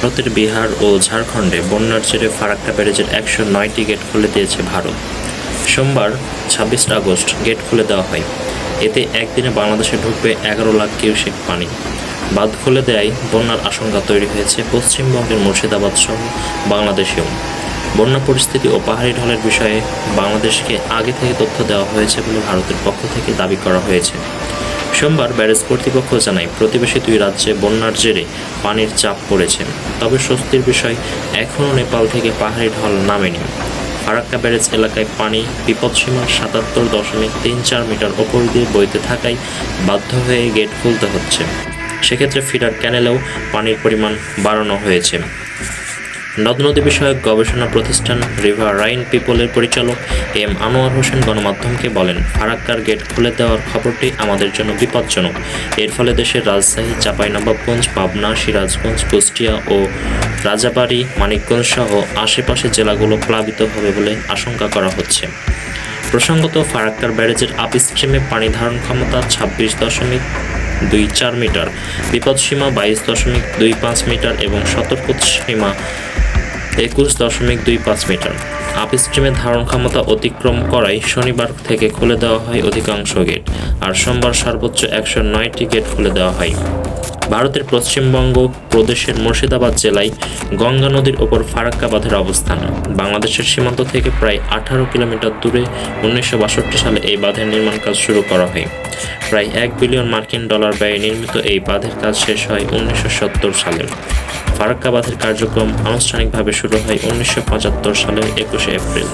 ভারতের বিহার ও ঝাড়খণ্ডে বন্যার জেরে ফারাক্কা ব্যারেজের একশো নয়টি গেট খুলে দিয়েছে ভারত। সোমবার ছাব্বিশ আগস্ট গেট খুলে দেওয়া হয়। এতে একদিনে বাংলাদেশে ঢুকবে এগারো লাখ কিউসেক পানি। বাঁধ খুলে দেয় বন্যার আশঙ্কা তৈরি হয়েছে পশ্চিমবঙ্গের মুর্শিদাবাদ সহ বাংলাদেশেও। বন্যা পরিস্থিতি ও পাহাড়ি ঢলের বিষয়ে বাংলাদেশকে আগে থেকে তথ্য দেওয়া হয়েছে বলে ভারতের পক্ষ থেকে দাবি করা হয়েছে। সোমবার ব্যারেজ কর্তৃপক্ষ জানায়, প্রতিবেশী দুই রাজ্যে বন্যার জেরে পানির চাপ পড়েছে। তবে স্বস্তির বিষয়, এখনও নেপাল থেকে পাহাড়ি ঢল নামেনি। ফারাক্কা ব্যারেজ এলাকায় পানি বিপদসীমার সাতাত্তর দশমিক তিন চার মিটার ওপর দিয়ে বইতে থাকায় বাধ্য হয়ে গেট খুলতে হচ্ছে। সেক্ষেত্রে ফিডার ক্যানেলেও পানির পরিমাণ বাড়ানো হয়েছে। নদ নদী বিষয়ক গবেষণা প্রতিষ্ঠান রিভার রাইন পিপলের পরিচালক এম আনোয়ার হোসেন গণমাধ্যমকে বলেন, ফারাক্কার গেট খুলে দেওয়ার খবরটি আমাদের জন্য বিপজ্জনক। এর ফলে দেশের রাজশাহী চাঁপাইনবাবগঞ্জ, পাবনা, সিরাজগঞ্জ, কুষ্টিয়া ও রাজাবাড়ি, মানিকগঞ্জ সহ আশেপাশের জেলাগুলো প্লাবিত হবে বলে আশঙ্কা করা হচ্ছে। প্রসঙ্গত, ফারাক্কার ব্যারেজের আপ স্ট্রিমে পানি ধারণ ক্ষমতা ছাব্বিশ দশমিক দুই চার মিটার, বিপদসীমা বাইশ দশমিক দুই পাঁচ মিটার এবং সতর্ক সীমা একুশ দশমিক দুই পাঁচ মিটার। আপ স্ট্রিমের ধারণ ক্ষমতা অতিক্রম করায় শনিবার থেকে খুলে দেওয়া হয় অধিকাংশ গেট, আর সোমবার সর্বোচ্চ একশো নয়টি গেট খুলে দেওয়া হয়। ভারতের পশ্চিমবঙ্গ প্রদেশের মুর্শিদাবাদ জেলায় গঙ্গা নদীর ওপর ফারাক্কা বাঁধের অবস্থান। বাংলাদেশের সীমান্ত থেকে প্রায় আঠারো কিলোমিটার দূরে উনিশশো বাষট্টি সালে এই বাঁধের নির্মাণ কাজ শুরু করা হয়। প্রায় এক বিলিয়ন মার্কিন ডলার ব্যয়ে নির্মিত এই বাঁধের কাজ শেষ হয় উনিশশো সত্তর সালে। ফারাক্কা বাঁধের কার্যক্রম আনুষ্ঠানিকভাবে শুরু হয় উনিশশো পঁচাত্তর সালের একুশে এপ্রিল।